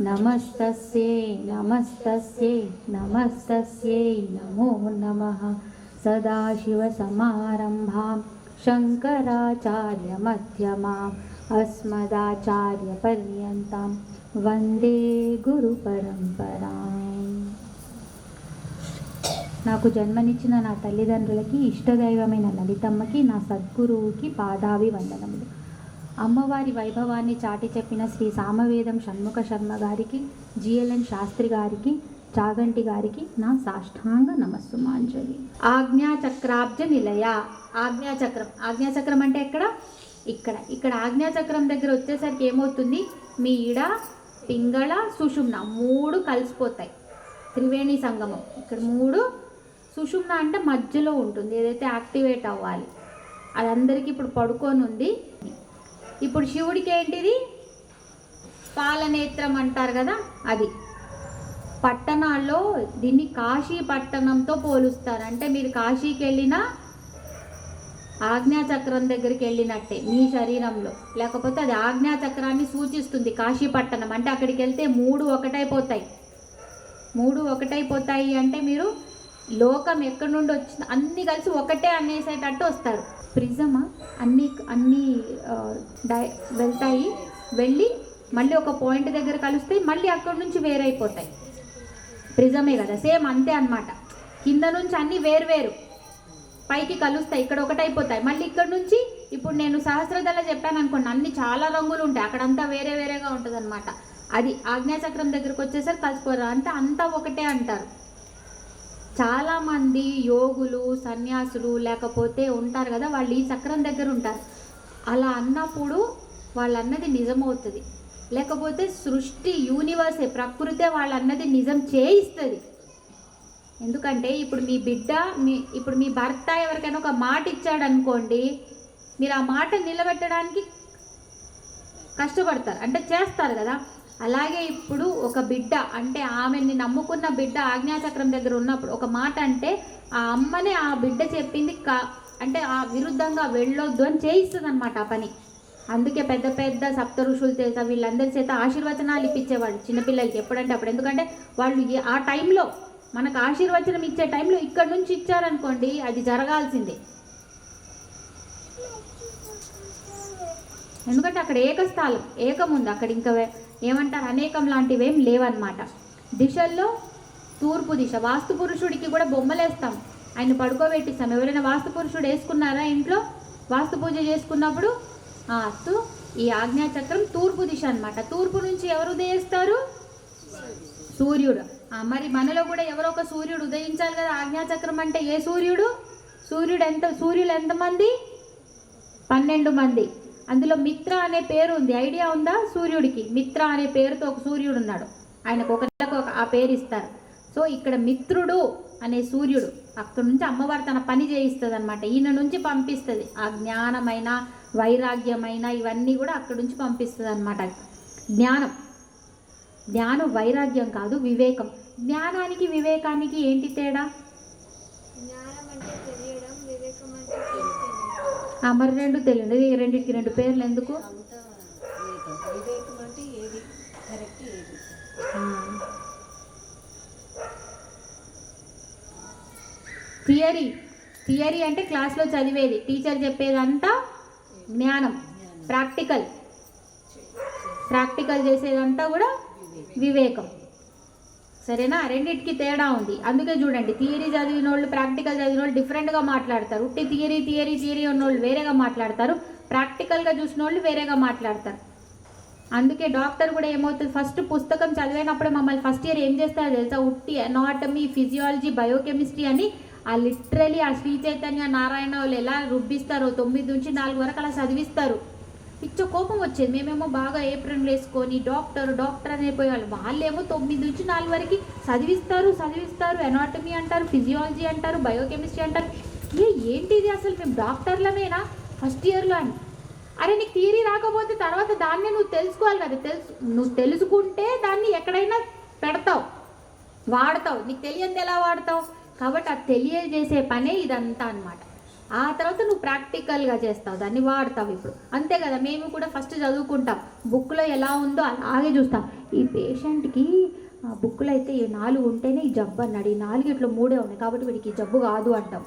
नमस्तस्यै नमस्तस्यै नमस्तस्यै नमो नमः सदाशिवसमारम्भां शङ्कराचार्यमध्यमाम् अस्मदाचार्यपर्यन्तां वन्दे गुरुपरम्पराम् నాకు జన్మనిచ్చిన నా తల్లిదండ్రులకి ఇష్టదైవమైన లలితమ్మకి నా సద్గురువుకి పాదావి వందనములు అమ్మవారి వైభవాన్ని చాటి చెప్పిన శ్రీ సామవేదం షణ్ముఖ శర్మ గారికి జిఎల్ఎన్ శాస్త్రి గారికి చాగంటి గారికి నా సాష్టాంగ నమస్సుమాంజలి. ఆజ్ఞాచక్రాబ్జ నిలయ. ఆజ్ఞాచక్రం. ఆజ్ఞాచక్రం అంటే ఎక్కడ? ఇక్కడ. ఇక్కడ ఆజ్ఞాచక్రం దగ్గర వచ్చేసరికి ఏమవుతుంది? మీ ఇడ పింగళ సుషుమ్న మూడు కలిసిపోతాయి. త్రివేణి సంగమం. ఇక్కడ మూడు సుషుమ్న అంటే మధ్యలో ఉంటుంది. ఏదైతే యాక్టివేట్ అవ్వాలి. అది అందరికీ ఇప్పుడు పడుకొని ఉంది ఇప్పుడు శివుడికి ఏంటిది? పాలనేత్రం అంటారు కదా అది. పట్టణాల్లో దీన్ని కాశీ పట్టణంతో పోలుస్తారు. అంటే మీరు కాశీకి వెళ్ళినా ఆజ్ఞాచక్రం దగ్గరికి వెళ్ళినట్టే మీ శరీరంలో. లేకపోతే అది ఆజ్ఞాచక్రాన్ని సూచిస్తుంది కాశీ పట్టణం. అంటే అక్కడికి వెళ్తే మూడు ఒకటైపోతాయి. మూడు ఒకటైపోతాయి అంటే మీరు లోకం ఎక్కడి నుండి వచ్చిన అన్నీ కలిసి ఒకటే అనేసేటట్టు వస్తారు. ప్రిజమా? అన్నీ అన్నీ డై వెళ్తాయి. వెళ్ళి మళ్ళీ ఒక పాయింట్ దగ్గర కలుస్తాయి మళ్ళీ అక్కడి నుంచి వేరైపోతాయి. ప్రిజమే కదా సేమ్ అంతే అనమాట కింద నుంచి అన్నీ వేరు పైకి కలుస్తాయి ఇక్కడ ఒకటైపోతాయి. మళ్ళీ ఇక్కడ నుంచి ఇప్పుడు నేను సహస్రదళ చెప్పాను అనుకోండి అన్ని చాలా రంగులు ఉంటాయి. అక్కడంతా వేరే వేరేగా ఉంటుంది అనమాట అది ఆజ్ఞాచక్రం దగ్గరకు వచ్చేసరికి కలిసిపోరు అంటే అంతా ఒకటే అంటారు. చాలామంది యోగులు సన్యాసులు లేకపోతే ఉంటారు కదా వాళ్ళు ఈ చక్రం దగ్గర ఉంటారు. అలా అన్నప్పుడు వాళ్ళు అన్నది నిజమవుతుంది. లేకపోతే సృష్టి యూనివర్సే ప్రకృతే వాళ్ళు అన్నది నిజం చేయిస్తుంది. ఎందుకంటే ఇప్పుడు మీ బిడ్డ మీ ఇప్పుడు మీ భర్త ఎవరికైనా ఒక మాట ఇచ్చాడు అనుకోండి మీరు ఆ మాట నిలబెట్టడానికి కష్టపడతారు. అంటే చేస్తారు కదా. అలాగే ఇప్పుడు ఒక బిడ్డ అంటే ఆమెని నమ్ముకున్న బిడ్డ ఆజ్ఞాచక్రం దగ్గర ఉన్నప్పుడు ఒక మాట అంటే ఆ అమ్మనే ఆ బిడ్డ చెప్పింది కా అంటే ఆ విరుద్ధంగా వెళ్ళొద్దు అని చేయిస్తుంది అనమాట ఆ పని. అందుకే పెద్ద పెద్ద సప్త ఋషులు చేత వీళ్ళందరి చేత ఆశీర్వచనాలు ఇప్పించేవాళ్ళు చిన్నపిల్లలకి ఎప్పుడంటే అప్పుడు. ఎందుకంటే వాళ్ళు ఆ టైంలో మనకు ఆశీర్వచనం ఇచ్చే టైంలో ఇక్కడ నుంచి ఇచ్చారనుకోండి అది జరగాల్సిందే. ఎందుకంటే అక్కడ ఏకస్థలం ఏకం ఉంది అక్కడ ఇంకా ఏమంటారు? అనేకం లాంటివి ఏం లేవన్నమాట. దిశల్లో తూర్పు దిశ. వాస్తు పురుషుడికి కూడా బొమ్మలేస్తాం. ఆయన పడుకోబెట్టిస్తాం. ఎవరైనా వాస్తు పురుషుడు వేసుకున్నారా ఇంట్లో? వాస్తు పూజ చేసుకున్నప్పుడు? ఆ, అస్తు ఈ ఆజ్ఞాచక్రం తూర్పు దిశ అన్నమాట. తూర్పు నుంచి ఎవరు ఉదయిస్తారు? సూర్యుడు. మరి మనలో కూడా ఎవరో ఒక సూర్యుడు ఉదయించాలి కదా? ఆజ్ఞాచక్రం అంటే ఏ సూర్యుడు? సూర్యుడు ఎంత సూర్యులు ఎంతమంది? పన్నెండు మంది. అందులో మిత్ర అనే పేరు ఉంది. ఐడియా ఉందా? సూర్యుడికి. మిత్ర అనే పేరుతో ఒక సూర్యుడు ఉన్నాడు. ఆయనకు ఒక ఒక ఆ పేరు ఇస్తారు. సో ఇక్కడ మిత్రుడు అనే సూర్యుడు అక్కడి నుంచి అమ్మవారు తన పని చేయిస్తుంది అనమాట ఈయన నుంచి పంపిస్తుంది. ఆ జ్ఞానమైన వైరాగ్యమైన ఇవన్నీ కూడా అక్కడి నుంచి పంపిస్తుంది అనమాట జ్ఞానం. జ్ఞానం వైరాగ్యం కాదు వివేకం. జ్ఞానానికి వివేకానికి ఏంటి తేడా జ్ఞానం అంటే తెలియడం వివేకం అంటే తెలియడం ఆ, మరి రెండు తెలియదు. ఈ రెండింటికి రెండు పేర్లు ఎందుకు? థియరీ. థియరీ అంటే క్లాస్లో చదివేది. టీచర్ చెప్పేదంతా జ్ఞానం. ప్రాక్టికల్. ప్రాక్టికల్ చేసేదంతా కూడా వివేకం. సరేనా? రెండింటికి తేడా ఉంది. అందుకే చూడండి థియరీ చదివిన వాళ్ళు ప్రాక్టికల్ చదివిన వాళ్ళు డిఫరెంట్గా మాట్లాడతారు. ఉట్టి థియరీ థియరీ థియరీ ఉన్న వాళ్ళు వేరేగా మాట్లాడతారు. ప్రాక్టికల్గా చూసిన వాళ్ళు వేరేగా మాట్లాడతారు. అందుకే డాక్టర్ కూడా ఏమవుతుంది? ఫస్ట్ పుస్తకం చదివినప్పుడు మమ్మల్ని ఫస్ట్ ఇయర్ ఏం చేస్తారో తెలుసా? ఉట్టి అనాటమీ ఫిజియాలజీ బయోకెమిస్ట్రీ అని ఆ లిటరలీ ఆ శ్రీ చైతన్య నారాయణ వాళ్ళు ఎలా రుబ్బిస్తారో తొమ్మిది నుంచి నాలుగు వరకు అలా చదివిస్తారు. పిచ్చ కోపం వచ్చేది. మేమేమో బాగా ఏప్రిన్లు వేసుకొని డాక్టర్ డాక్టర్ అనే పోయేవాళ్ళు వాళ్ళేమో తొమ్మిది నుంచి నాలుగు వరకు చదివిస్తారు చదివిస్తారు. ఎనాటమీ అంటారు ఫిజియాలజీ అంటారు బయోకెమిస్ట్రీ అంటారు. ఏ ఏంటిది అసలు? మేము డాక్టర్లమేనా? ఫస్ట్ ఇయర్లో అని. అరే నీకు థియరీ రాకపోతే తర్వాత దాన్ని నువ్వు తెలుసుకోవాలి కదా. తెలుసు నువ్వు తెలుసుకుంటే దాన్ని ఎక్కడైనా పెడతావు వాడతావు. నీకు తెలియంది ఎలా వాడతావు? కాబట్టి అది తెలియజేసే పనే ఇదంతా అనమాట ఆ తర్వాత నువ్వు ప్రాక్టికల్గా చేస్తావు దాన్ని వాడతావు ఇప్పుడు. అంతే కదా మేము కూడా ఫస్ట్ చదువుకుంటాం. బుక్లో ఎలా ఉందో అలాగే చూస్తాం. ఈ పేషెంట్కి బుక్లో అయితే ఈ నాలుగు ఉంటేనే ఈ జబ్బు అన్నాడు. ఈ నాలుగు ఇట్లా మూడే ఉన్నాయి కాబట్టి వీడికి ఈ జబ్బు కాదు అంటాం.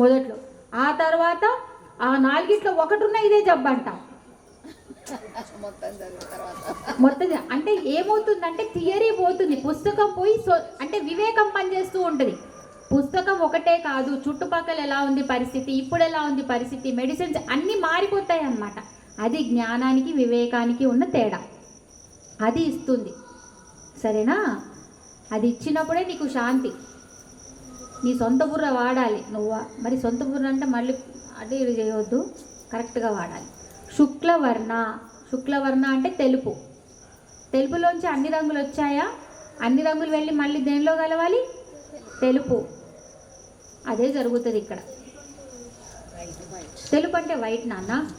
మొదట్లో. ఆ తర్వాత ఆ నాలుగిట్లో ఒకటి ఉన్న ఇదే జబ్బు అంటాం. మొత్తం అంటే ఏమవుతుందంటే థియరీ పోతుంది. పుస్తకం పోయి సో అంటే వివేకం పనిచేస్తూ ఉంటుంది. పుస్తకం ఒకటే కాదు చుట్టుపక్కల ఎలా ఉంది పరిస్థితి ఇప్పుడు ఎలా ఉంది పరిస్థితి మెడిసిన్స్ అన్నీ మారిపోతాయి అన్నమాట అది జ్ఞానానికి వివేకానికి ఉన్న తేడా. అది ఇస్తుంది. సరేనా? అది ఇచ్చినప్పుడే నీకు శాంతి. నీ సొంత బుర్ర వాడాలి నువ్వు. మరి సొంత బుర్ర అంటే మళ్ళీ అటు ఇది చేయవద్దు కరెక్ట్గా వాడాలి. శుక్లవర్ణ. శుక్లవర్ణ అంటే తెలుపు. తెలుపులోంచి అన్ని రంగులు వచ్చాయా? అన్ని రంగులు వెళ్ళి మళ్ళీ దేనిలో కలవాలి? తెలుపు. అదే జరుగుతుంది ఇక్కడ. తెలుపు అంటే వైట్ నాన్న.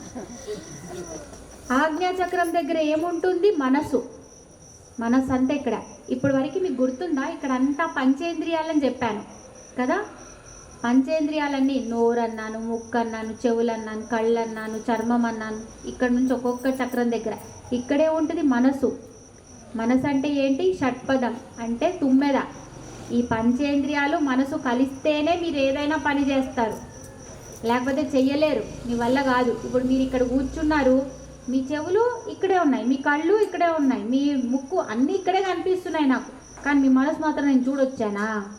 ఆజ్ఞాచక్రం దగ్గర ఏముంటుంది? మనసు. మనసు అంతా ఇక్కడ. ఇప్పటి వరకు మీకు గుర్తుందా? ఇక్కడ అంతా పంచేంద్రియాలని చెప్పాను. కదా? పంచేంద్రియాలన్నీ నోరన్నాను ముక్కు అన్నాను చెవులు కళ్ళు అన్నాను చర్మం అన్నాను ఇక్కడ నుంచి ఒక్కొక్క చక్రం దగ్గర. ఇక్కడే ఉంటుంది మనసు. మనసు అంటే ఏంటి? షట్పదం. అంటే తుమ్మెద. ఈ పంచేంద్రియాలు మనసు కలిస్తేనే మీరు ఏదైనా పని చేస్తారు. లేకపోతే చెయ్యలేరు. మీ వల్ల కాదు. ఇప్పుడు మీరు ఇక్కడ కూర్చున్నారు. మీ చెవులు ఇక్కడే ఉన్నాయి. మీ కళ్ళు ఇక్కడే ఉన్నాయి. మీ ముక్కు అన్నీ ఇక్కడే కనిపిస్తున్నాయి నాకు. కానీ మీ మనసు మాత్రం నేను చూడొచ్చానా?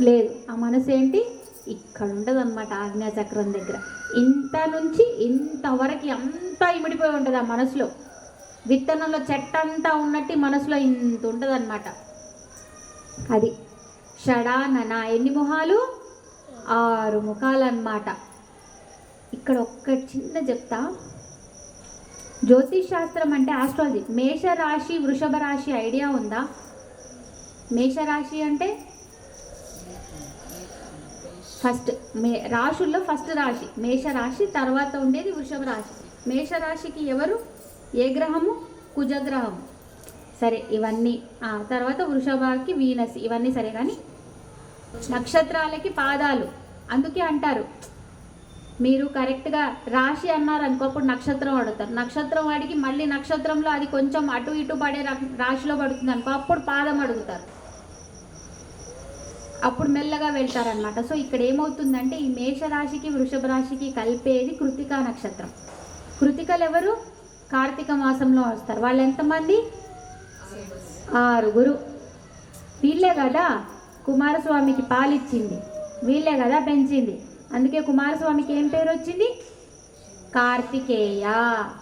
లేదు. ఆ మనసు ఏంటి? ఇక్కడ ఉంటుందన్నమాట ఆజ్ఞాచక్రం దగ్గర. ఇంత నుంచి ఇంతవరకు అంతా ఇమిడిపోయి ఉంటుంది ఆ మనసులో? విత్తనంలో చెట్టంతా ఉన్నట్టు మనసులో ఇంత ఉంటుందన్నమాట. అది షడానన ఎన్ని మొహాలు? ఆరు ముఖాలు అన్నమాట ఇక్కడ ఒక్క చిన్న చెప్తా. జ్యోతిష్ శాస్త్రం అంటే ఆస్ట్రాలజీ. మేషరాశి వృషభ రాశి ఐడియా ఉందా? మేషరాశి అంటే? ఫస్ట్ మే రాశుల్లో ఫస్ట్ రాశి. మేషరాశి తర్వాత ఉండేది వృషభ రాశి. మేషరాశికి ఎవరు? ఏ గ్రహము? కుజగ్రహము. సరే ఇవన్నీ ఆ తర్వాత వృషభకి వీనస్ ఇవన్నీ సరే కానీ నక్షత్రాలకి పాదాలు అందుకే అంటారు. మీరు కరెక్ట్గా రాశి అన్నారు అనుకో అప్పుడు నక్షత్రం అడుగుతారు. నక్షత్రం వాడికి మళ్ళీ నక్షత్రంలో అది కొంచెం అటు ఇటు పడే రా- రాశిలో పడుతుంది అనుకో అప్పుడు పాదం అడుగుతారు. అప్పుడు మెల్లగా వెళ్తారనమాట సో ఇక్కడ ఏమవుతుందంటే ఈ మేషరాశికి వృషభ రాశికి కలిపేది కృతికా నక్షత్రం. కృతికలు ఎవరు కార్తీక మాసంలో వస్తారు. వాళ్ళు ఎంతమంది? ఆరుగురు. వీళ్ళే కదా? కుమారస్వామికి పాలిచ్చింది. వీళ్ళే కదా పెంచింది. అందుకే కుమారస్వామికి ఏం పేరు వచ్చింది? కార్తికేయ.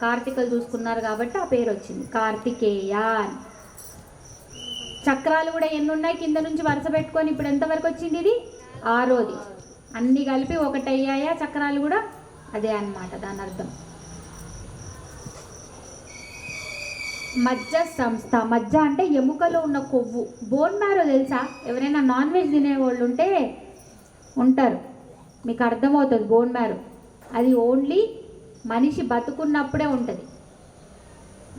కార్తికలు చూసుకున్నారు కాబట్టి ఆ పేరు వచ్చింది. కార్తికేయ అని చక్రాలు కూడా ఎన్ని ఉన్నాయి? కింద నుంచి వరుస పెట్టుకొని ఇప్పుడు ఎంతవరకు వచ్చింది ఇది? ఆరోది. అన్నీ కలిపి ఒకటయ్యాయా చక్రాలు కూడా? అదే అన్నమాట. దాని అర్థం. మజ్జ సంస్థ మజ్జ అంటే ఎముకలో ఉన్న కొవ్వు. బోన్ మ్యారో తెలుసా? ఎవరైనా నాన్ వెజ్ తినేవాళ్ళు ఉంటే ఉంటారు. మీకు అర్థమవుతుంది బోన్ మ్యారో అది ఓన్లీ మనిషి బతుకున్నప్పుడే ఉంటుంది.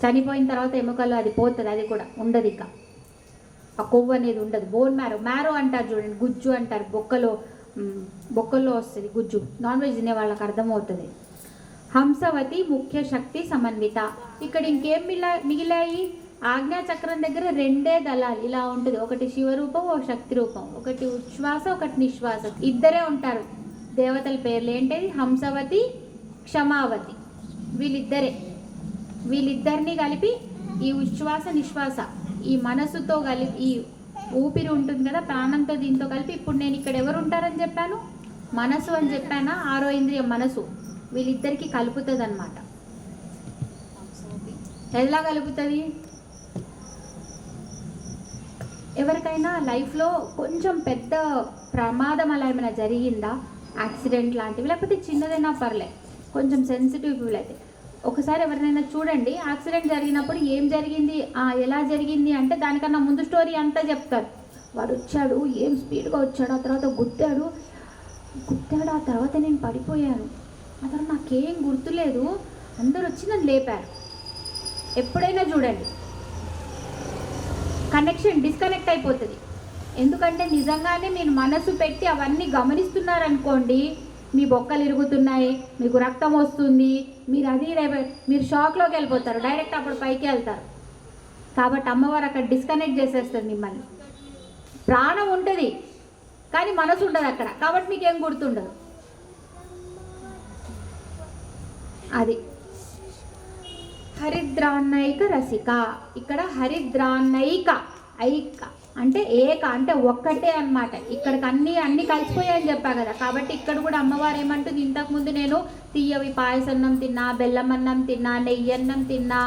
చనిపోయిన తర్వాత ఎముకలో అది పోతుంది అది కూడా ఉండదు ఇక. ఆ కొవ్వు అనేది ఉండదు. బోన్ మ్యారో మ్యారో అంటారు చూడండి గుజ్జు అంటారు. బొక్కలో బొక్కల్లో వస్తుంది గుజ్జు. నాన్ వెజ్ తినే వాళ్ళకి అర్థమవుతుంది. హంసవతి ముఖ్య శక్తి సమన్విత. ఇక్కడ ఇంకేం మిలా మిగిలాయి? ఆజ్ఞా చక్రం దగ్గర రెండే దళాలు. ఇలా ఉంటుంది. ఒకటి శివరూపం ఒక శక్తి రూపం. ఒకటి ఉచ్ఛ్వాస ఒకటి నిశ్వాస. ఇద్దరే ఉంటారు. దేవతల పేర్లు ఏంటి హంసవతి క్షమావతి. వీళ్ళిద్దరే. వీళ్ళిద్దరినీ కలిపి ఈ ఉచ్ఛ్వాస నిశ్వాస ఈ మనసుతో కలిపి ఈ ఊపిరి ఉంటుంది కదా ప్రాణంతో దీంతో కలిపి ఇప్పుడు నేను ఇక్కడ ఎవరు ఉంటారని చెప్పాను? మనసు అని చెప్పానా? ఆరో ఇంద్రియం మనసు వీళ్ళిద్దరికి కలుపుతుంది అనమాట ఎలా కలుపుతుంది? ఎవరికైనా లైఫ్లో కొంచెం పెద్ద ప్రమాదం అలా ఏమైనా జరిగిందా? యాక్సిడెంట్ లాంటివి లేకపోతే చిన్నదైనా పర్లే కొంచెం సెన్సిటివ్ పీపుల్ అయితే. ఒకసారి ఎవరినైనా చూడండి యాక్సిడెంట్ జరిగినప్పుడు ఏం జరిగింది? ఎలా జరిగింది అంటే దానికన్నా ముందు స్టోరీ అంతా చెప్తారు. వాడు వచ్చాడు ఏం స్పీడ్గా వచ్చాడు ఆ తర్వాత గుద్దాడు గుద్దాడు ఆ తర్వాత నేను పడిపోయాను. అతను నాకేం గుర్తులేదు. అందరు వచ్చి నన్ను లేపారు. ఎప్పుడైనా చూడండి. కనెక్షన్ డిస్కనెక్ట్ అయిపోతుంది. ఎందుకంటే నిజంగానే మీరు మనసు పెట్టి అవన్నీ గమనిస్తున్నారనుకోండి మీ బొక్కలు ఇరుగుతున్నాయి మీకు రక్తం వస్తుంది మీరు అది మీరు షాక్లోకి వెళ్ళిపోతారు డైరెక్ట్ అప్పుడు పైకి వెళ్తారు. కాబట్టి అమ్మవారు అక్కడ డిస్కనెక్ట్ చేసేస్తుంది మిమ్మల్ని. ప్రాణం ఉంటుంది కానీ మనసు ఉండదు అక్కడ. కాబట్టి మీకేం గుర్తుండదు. అది. హరిద్రాన్నైక రసిక. ఇక్కడ హరిద్రాన్నైక ఐక అంటే ఏక అంటే ఒక్కటే అన్నమాట. ఇక్కడికి అన్నీ అన్నీ కలిసిపోయాయని చెప్పా కదా. కాబట్టి ఇక్కడ కూడా అమ్మవారు ఏమంటుంది? ఇంతకుముందు నేను తీయవి పాయసన్నం తిన్నా బెల్లం అన్నం తిన్నా నెయ్యి అన్నం తిన్నా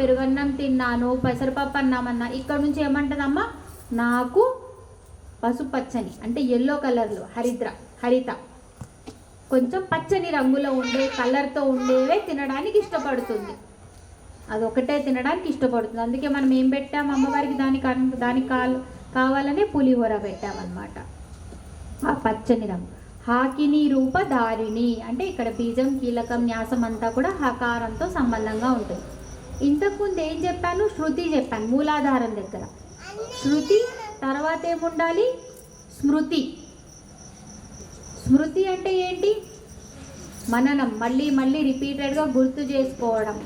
పెరుగన్నం తిన్నాను పెసరపప్పు అన్నం అన్నా. ఇక్కడ నుంచి ఏమంటుందమ్మా? నాకు పసుపచ్చని అంటే ఎల్లో కలర్లో హరిద్ర హరిత. కొంచెం పచ్చని రంగులో ఉండే కలర్తో ఉండేవే తినడానికి ఇష్టపడుతుంది. అది ఒకటే తినడానికి ఇష్టపడుతుంది. అందుకే మనం ఏం పెట్టాం? అమ్మవారికి దానికి దానికి కాల్ కావాలనే పులిహోర పెట్టామన్నమాట. ఆ పచ్చని రంగు. హాకిని రూప దారిణి. అంటే ఇక్కడ బీజం కీలకం న్యాసం అంతా కూడా హకారంతో సంబంధంగా ఉంటుంది. ఇంతకుముందు ఏం చెప్పాను? శృతి చెప్పాను మూలాధారం దగ్గర. శృతి తర్వాత ఏముండాలి? స్మృతి. స్మృతి అంటే ఏంటి? మననం మళ్ళీ మళ్ళీ రిపీటెడ్గా గుర్తు చేసుకోవడం.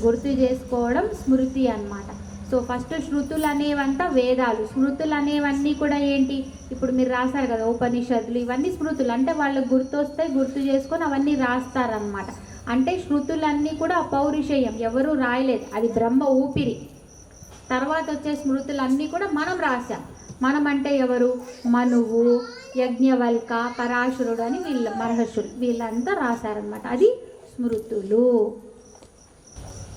గుర్తు చేసుకోవడం స్మృతి అన్నమాట. సో ఫస్ట్ శృతులు అనేవంతా వేదాలు. స్మృతులు అనేవన్నీ కూడా ఏంటి? ఇప్పుడు మీరు రాశారు కదా ఉపనిషత్తులు ఇవన్నీ స్మృతులు. అంటే వాళ్ళకి గుర్తొస్తాయి గుర్తు చేసుకొని అవన్నీ రాస్తారనమాట అంటే శృతులన్నీ కూడా పౌరుషేయం. ఎవరూ రాయలేదు. అది బ్రహ్మ ఊపిరి. తర్వాత వచ్చే స్మృతులన్నీ కూడా మనం రాశాం. మనం అంటే ఎవరు? మనువు యజ్ఞవల్క పరాశురుడు అని వీళ్ళ మహర్షులు వీళ్ళంతా రాశారనమాట అది స్మృతులు.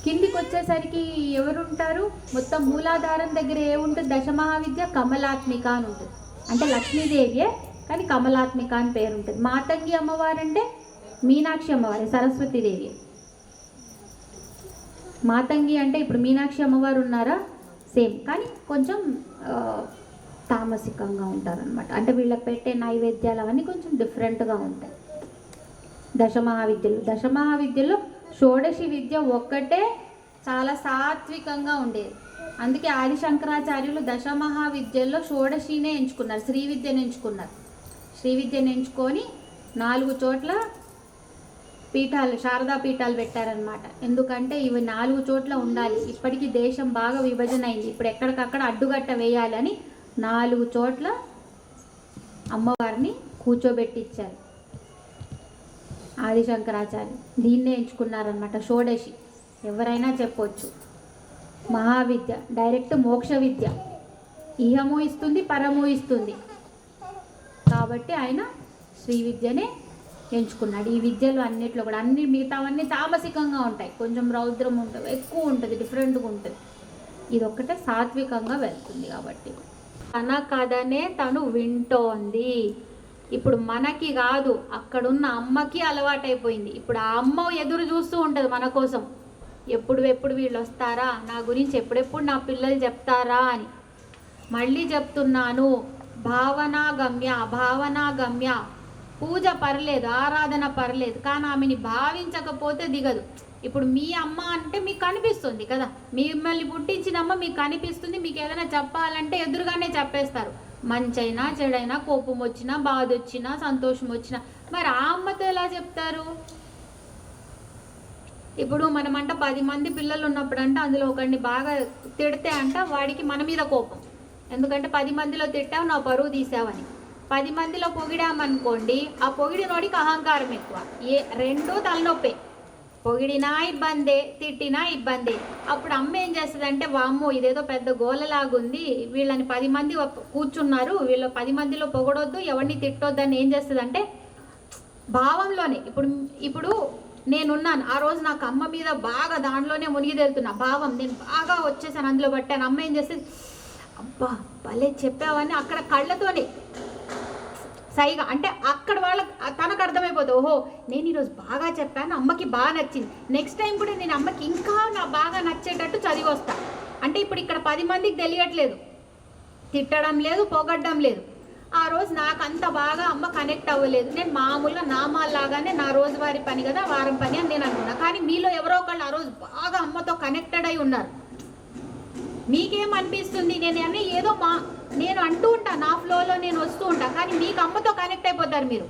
కిందికి వచ్చేసరికి ఎవరుంటారు? మొత్తం మూలాధారం దగ్గర ఏముంటుంది? దశమహావిద్య కమలాత్మిక అని ఉంటుంది. అంటే లక్ష్మీదేవియే కానీ కమలాత్మిక అని పేరు ఉంటుంది మాతంగి అమ్మవారు అంటే మీనాక్షి అమ్మవారి సరస్వతీదేవి మాతంగి అంటే ఇప్పుడు మీనాక్షి అమ్మవారు ఉన్నారా? సేమ్. కానీ కొంచెం తామసికంగా ఉంటారనమాట అంటే వీళ్ళకి పెట్టే నైవేద్యాలు అవన్నీ కొంచెం డిఫరెంట్గా ఉంటాయి. దశమహావిద్యలు దశమహావిద్యలో షోడశి విద్య ఒక్కటే చాలా సాత్వికంగా ఉండేది. అందుకే ఆది శంకరాచార్యులు దశమహావిద్యల్లో షోడశినే ఎంచుకున్నారు శ్రీ విద్యను ఎంచుకున్నారు. శ్రీ విద్యను ఎంచుకొని నాలుగు చోట్ల పీఠాలు శారదా పీఠాలు పెట్టారనమాట ఎందుకంటే ఇవి నాలుగు చోట్ల ఉండాలి. ఇప్పటికీ దేశం బాగా విభజన అయింది ఇప్పుడు ఎక్కడికక్కడ అడ్డుగట్ట వేయాలని నాలుగు చోట్ల అమ్మవారిని కూర్చోబెట్టించారు. ఆదిశంకరాచార్య దీన్నే ఎంచుకున్నారనమాట షోడశి. ఎవరైనా చెప్పొచ్చు. మహావిద్య డైరెక్ట్ మోక్ష విద్య. ఇహము ఇస్తుంది పరము ఇస్తుంది. కాబట్టి ఆయన శ్రీ విద్యనే ఎంచుకున్నాడు. ఈ విద్యలు అన్నిట్లో కూడా అన్ని మిగతావన్నీ తామసికంగా ఉంటాయి. కొంచెం రౌద్రం ఉంటుంది ఎక్కువ ఉంటుంది డిఫరెంట్గా ఉంటుంది. ఇది ఒక్కటే సాత్వికంగా వెళ్తుంది కాబట్టి. తన కథనే తను వింటోంది. ఇప్పుడు మనకి కాదు అక్కడున్న అమ్మకి అలవాటైపోయింది. ఇప్పుడు ఆ అమ్మ ఎదురు చూస్తూ ఉంటుంది మన కోసం. ఎప్పుడు ఎప్పుడు వీళ్ళు వస్తారా? నా గురించి ఎప్పుడెప్పుడు నా పిల్లలు చెప్తారా అని. మళ్ళీ చెప్తున్నాను భావనా గమ్య భావనా గమ్య పూజ పర్లేదు ఆరాధన పర్లేదు కానీ ఆమెని భావించకపోతే దిగదు. ఇప్పుడు మీ అమ్మ అంటే మీకు కనిపిస్తుంది కదా? మిమ్మల్ని పుట్టించిన అమ్మ మీకు కనిపిస్తుంది మీకు ఏదైనా చెప్పాలంటే ఎదురుగానే చెప్పేస్తారు. మంచైనా చెడైనా కోపం వచ్చినా బాధ వచ్చినా సంతోషం వచ్చినా మరి ఆ అమ్మతో ఎలా చెప్తారు? ఇప్పుడు మనమంట పది మంది పిల్లలు ఉన్నప్పుడు అంటే అందులో ఒకడిని బాగా తిడితే అంట వాడికి మన మీద కోపం. ఎందుకంటే పది మందిలో తిట్టావు నా పరువు తీసావని. పది మందిలో పొగిడామనుకోండి ఆ పొగిడినోడికి అహంకారం ఎక్కువ. ఏ రెండో తలనొప్పే. పొగిడినా ఇబ్బందే తిట్టినా ఇబ్బందే. అప్పుడు అమ్మ ఏం చేస్తుందంటే వామ్మో ఇదేదో పెద్ద గోలలాగుంది. వీళ్ళని పది మంది కూర్చున్నారు. వీళ్ళ పది మందిలో పొగడొద్దు ఎవరిని తిట్టొద్దు అని ఏం చేస్తుందంటే భావంలోనే. ఇప్పుడు ఇప్పుడు నేనున్నాను. ఆ రోజు నాకు అమ్మ మీద బాగా దాంట్లోనే మునిగి తెలుతున్నా భావం. నేను బాగా వచ్చేసాను అందులో పట్టాను. అమ్మ ఏం చేస్తుంది అబ్బా భలే చెప్పావని అక్కడ కళ్ళతోనే సైగా అంటే అక్కడ వాళ్ళకి తనకు అర్థమైపోతుంది ఓహో నేను ఈరోజు బాగా చెప్పాను అమ్మకి బాగా నచ్చింది. నెక్స్ట్ టైం కూడా నేను అమ్మకి ఇంకా నా బాగా నచ్చేటట్టు చదివి వస్తా. అంటే ఇప్పుడు ఇక్కడ పది మందికి తెలియట్లేదు. తిట్టడం లేదు పొగడ్డం లేదు. ఆ రోజు నాకు అంత బాగా అమ్మ కనెక్ట్ అవ్వలేదు. నేను మామూలుగా నామాల్లాగానే నా రోజువారి పని కదా వారం పని అని నేను అనుకున్నా. కానీ మీలో ఎవరో ఒకళ్ళు ఆ రోజు బాగా అమ్మతో కనెక్టెడ్ అయి ఉన్నారు. మీకేం అనిపిస్తుంది నేను అన్నీ ఏదో మా నేను అంటూ ఉంటా నా ఫ్లోలో నేను వస్తూ ఉంటా కానీ మీకు అమ్మతో కనెక్ట్ అయిపోతారు మీరు.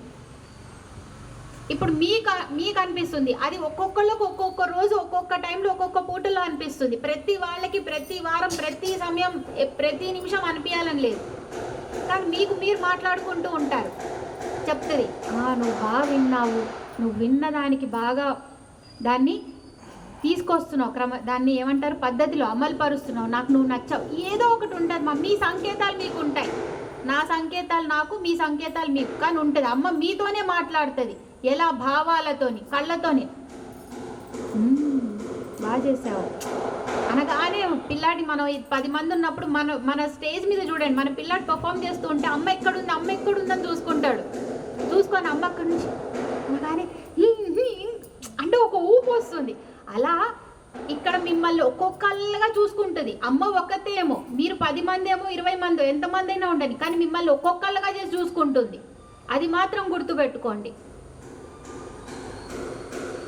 ఇప్పుడు మీకు మీకు అనిపిస్తుంది అది ఒక్కొక్కళ్ళకు ఒక్కొక్క రోజు ఒక్కొక్క టైంలో ఒక్కొక్క పూటలో అనిపిస్తుంది. ప్రతి వాళ్ళకి ప్రతి వారం ప్రతి సమయం ప్రతి నిమిషం అనిపించాలని లేదు. కానీ మీకు మీరు మాట్లాడుకుంటూ ఉంటారు. చెప్తుంది నువ్వు బాగా విన్నావు. నువ్వు విన్న దానికి బాగా దాన్ని తీసుకొస్తున్నావు క్రమ దాన్ని ఏమంటారు? పద్ధతిలో అమలు పరుస్తున్నావు నాకు నువ్వు నచ్చావు. ఏదో ఒకటి ఉంటుంది మా మీ సంకేతాలు మీకు ఉంటాయి. నా సంకేతాలు నాకు మీ సంకేతాలు మీకు. కానీ ఉంటుంది. అమ్మ మీతోనే మాట్లాడుతుంది. ఎలా? భావాలతోని కళ్ళతోని. బాగా చేసావు. అనగానే పిల్లాడి మనం పది మంది ఉన్నప్పుడు మన మన స్టేజ్ మీద చూడండి. మన పిల్లాడు పర్ఫామ్ చేస్తూ ఉంటే అమ్మ ఎక్కడుంది? అమ్మ ఎక్కడుందని చూసుకుంటాడు. చూసుకొని అమ్మ అక్కడి నుంచి అనగానే "హ్మ్, హ్మ్" అంటే ఒక ఊపు వస్తుంది అలా ఇక్కడ మిమ్మల్ని ఒక్కొక్కళ్ళగా చూసుకుంటుంది. అమ్మ ఒక్కతే ఏమో మీరు పది మంది ఏమో ఇరవై మంది ఎంతమంది అయినా ఉండండి కానీ మిమ్మల్ని ఒక్కొక్కళ్ళగా చేసి చూసుకుంటుంది. అది మాత్రం గుర్తుపెట్టుకోండి.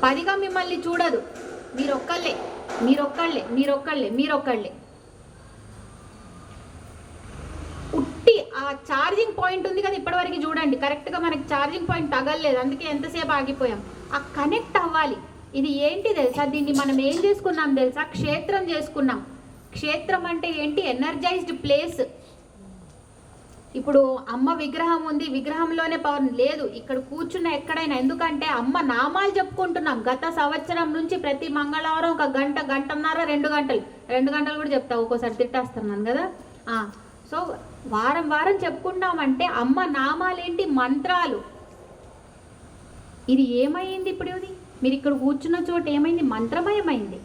పదిగా మిమ్మల్ని చూడదు. మీరొక్కళ్ళే మీరొక్కళ్ళే మీరొక్కళ్ళే మీరొక్కళ్ళే. ఉట్టి ఆ ఛార్జింగ్ పాయింట్ ఉంది కదా ఇప్పటివరకు చూడండి. కరెక్ట్గా మనకి ఛార్జింగ్ పాయింట్ తగలలేదు. అందుకే ఎంతసేపు ఆగిపోయాం. ఆ కనెక్ట్ అవ్వాలి. ఇది ఏంటి తెలుసా? దీన్ని మనం ఏం చేసుకున్నాం తెలుసా? క్షేత్రం చేసుకున్నాం. క్షేత్రం అంటే ఏంటి? ఎనర్జైజ్డ్ ప్లేస్ ఇప్పుడు అమ్మ విగ్రహం ఉంది. విగ్రహంలోనే పవర్ లేదు. ఇక్కడ కూర్చున్న ఎక్కడైనా ఎందుకంటే అమ్మ నామాలు చెప్పుకుంటున్నాం. గత సంవత్సరం నుంచి ప్రతి మంగళవారం ఒక గంట గంటన్నర రెండు గంటలు. రెండు గంటలు కూడా చెప్తా ఒక్కోసారి తిట్టేస్తున్నాను కదా? సో వారం వారం చెప్పుకుంటామంటే అమ్మ నామాలేంటి? మంత్రాలు. ఇది ఏమైంది ఇప్పుడు ఇది? మీరు ఇక్కడ కూర్చున్న చోట ఏమైంది? మంత్రమయమైంది.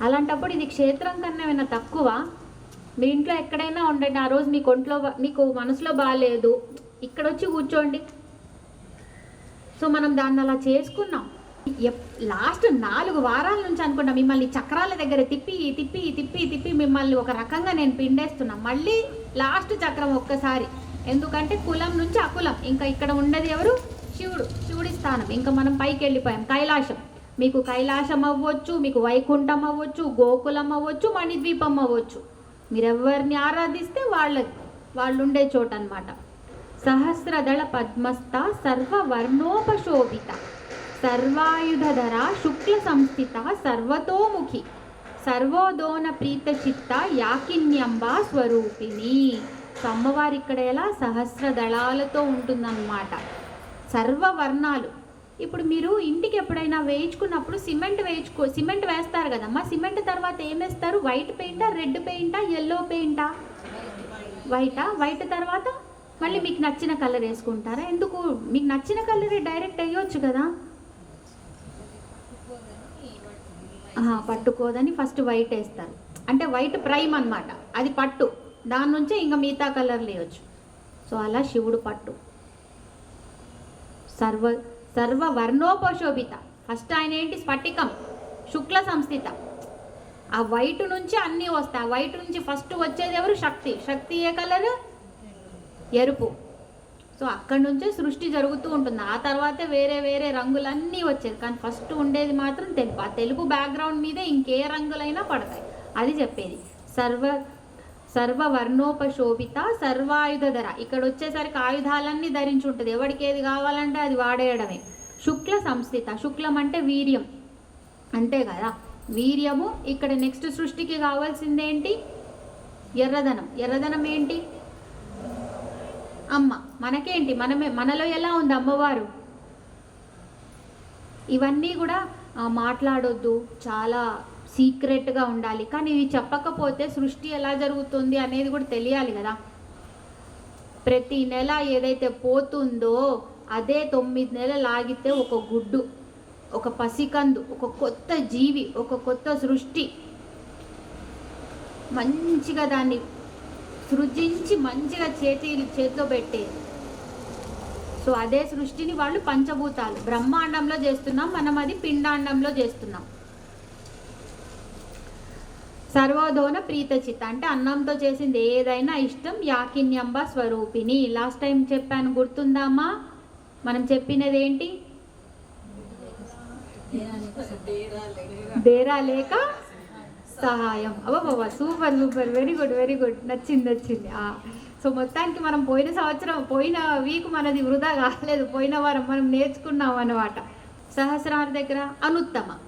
అలాంటప్పుడు ఇది క్షేత్రం కన్నా ఏమైనా తక్కువ? మీ ఇంట్లో ఎక్కడైనా ఉండండి. ఆ రోజు మీకు ఒంట్లో మీకు మనసులో బాగాలేదు ఇక్కడ వచ్చి కూర్చోండి. సో మనం దాన్ని అలా చేసుకున్నాం. ఎప్- లాస్ట్ నాలుగు వారాల నుంచి అనుకుంటా మిమ్మల్ని చక్రాల దగ్గర తిప్పి తిప్పి తిప్పి తిప్పి మిమ్మల్ని ఒక రకంగా నేను పిండేస్తున్నా. మళ్ళీ లాస్ట్ చక్రం ఒక్కసారి. ఎందుకంటే కులం నుంచి అకులం. ఇంకా ఇక్కడ ఉండేది ఎవరు? శివుడు శివుడి స్థానం. ఇంకా మనం పైకి వెళ్ళిపోయాం. కైలాసం. మీకు కైలాసం అవ్వచ్చు మీకు వైకుంఠం అవ్వచ్చు గోకులం అవ్వచ్చు మణిద్వీపం అవ్వచ్చు. మీరెవరిని ఆరాధిస్తే వాళ్ళ వాళ్ళు ఉండే చోట అన్నమాట సహస్రదళ పద్మస్థ సర్వవర్ణోపశోభిత సర్వాయుధధర శుక్ల సంస్థిత సర్వతోముఖి సర్వోదోన ప్రీత చిత్త యాకిన్యంబ స్వరూపిణి. అమ్మవారి ఇక్కడ ఎలా? సహస్ర దళాలతో ఉంటుందన్నమాట. సర్వవర్ణాలు. ఇప్పుడు మీరు ఇంటికి ఎప్పుడైనా వేయించుకున్నప్పుడు సిమెంట్ వేయించుకో సిమెంట్ వేస్తారు కదమ్మా. సిమెంట్ తర్వాత ఏం వేస్తారు? వైట్ పెయింటా రెడ్ పెయింటా ఎల్లో పెయింటా? వైటా? వైట్ తర్వాత మళ్ళీ మీకు నచ్చిన కలర్ వేసుకుంటారా? ఎందుకు? మీకు నచ్చిన కలరే డైరెక్ట్ వేయొచ్చు కదా. పట్టుకోదని ఫస్ట్ వైట్ వేస్తారు. అంటే వైట్ ప్రైమ్ అనమాట అది పట్టు. దాని నుంచే ఇంకా మిగతా కలర్లు వేయచ్చు. సో అలా శివుడు పట్టు. సర్వ సర్వ వర్ణోపశోభిత. ఫస్ట్ ఆయన ఏంటి? స్ఫటికం శుక్ల సంస్థిత. ఆ వైట్ నుంచి అన్నీ వస్తాయి. ఆ వైట్ నుంచి ఫస్ట్ వచ్చేది ఎవరు? శక్తి. శక్తి ఏ కలర్? ఎరుపు. సో అక్కడి నుంచే సృష్టి జరుగుతూ ఉంటుంది. ఆ తర్వాతే వేరే వేరే రంగులన్నీ వచ్చేది. కానీ ఫస్ట్ ఉండేది మాత్రం తెలుపు. ఆ తెలుపు బ్యాక్గ్రౌండ్ మీదే ఇంకే రంగులైనా పడతాయి. అది చెప్పేది. సర్వ సర్వ వర్ణోపశోభిత ఇక్కడ వచ్చేసరికి ఆయుధాలన్నీ ధరించి ఉంటుంది ఎవరికి ఏది కావాలంటే అది వాడేయడమే. శుక్ల సంస్థిత. శుక్లం అంటే వీర్యం. అంతే కదా? వీర్యము ఇక్కడ నెక్స్ట్ సృష్టికి కావాల్సిందేంటి? ఎర్రదనం ఎర్రదనం ఏంటి? అమ్మ. మనకేంటి? మనమే. మనలో ఎలా ఉంది అమ్మవారు? ఇవన్నీ కూడా మాట్లాడొద్దు. చాలా సీక్రెట్గా ఉండాలి. కానీ ఇవి చెప్పకపోతే సృష్టి ఎలా జరుగుతుంది అనేది కూడా తెలియాలి కదా. ప్రతి నెల ఏదైతే పోతుందో అదే తొమ్మిది నెలలు ఆగితే ఒక గుడ్డు ఒక పసికందు ఒక కొత్త జీవి ఒక కొత్త సృష్టి. మంచిగా దాన్ని సృజించి మంచిగా చేతి చేతిలో పెట్టేది సో అదే సృష్టిని వాళ్ళు పంచభూతాలు. బ్రహ్మాండంలో చేస్తున్నాం మనం అది పిండాండంలో చేస్తున్నాం. సర్వోధోన ప్రీతచిత్త అంటే అన్నంతో చేసింది ఏదైనా ఇష్టం యాకిన్యంబ స్వరూపిణి. లాస్ట్ టైం చెప్పాను గుర్తుందామా మనం చెప్పినది ఏంటి బేరా లేక సహాయం. అబ్బా super super. Very good very good నచ్చింది నచ్చింది. ఆ, సో మొత్తానికి మనం పోయిన సంవత్సరం పోయిన వీక్ మనది వృధా కాలేదు. పోయిన వారం మనం నేర్చుకున్నాం అన్నమాట. సహస్రార దగ్గర అనుత్తమ.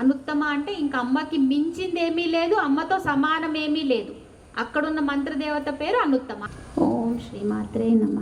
అనుత్తమ అంటే ఇంక అమ్మకి మించింది ఏమీ లేదు అమ్మతో సమానం ఏమీ లేదు. అక్కడున్న మంత్రదేవత పేరు అనుత్తమ. ఓం శ్రీమాత్రే నమ.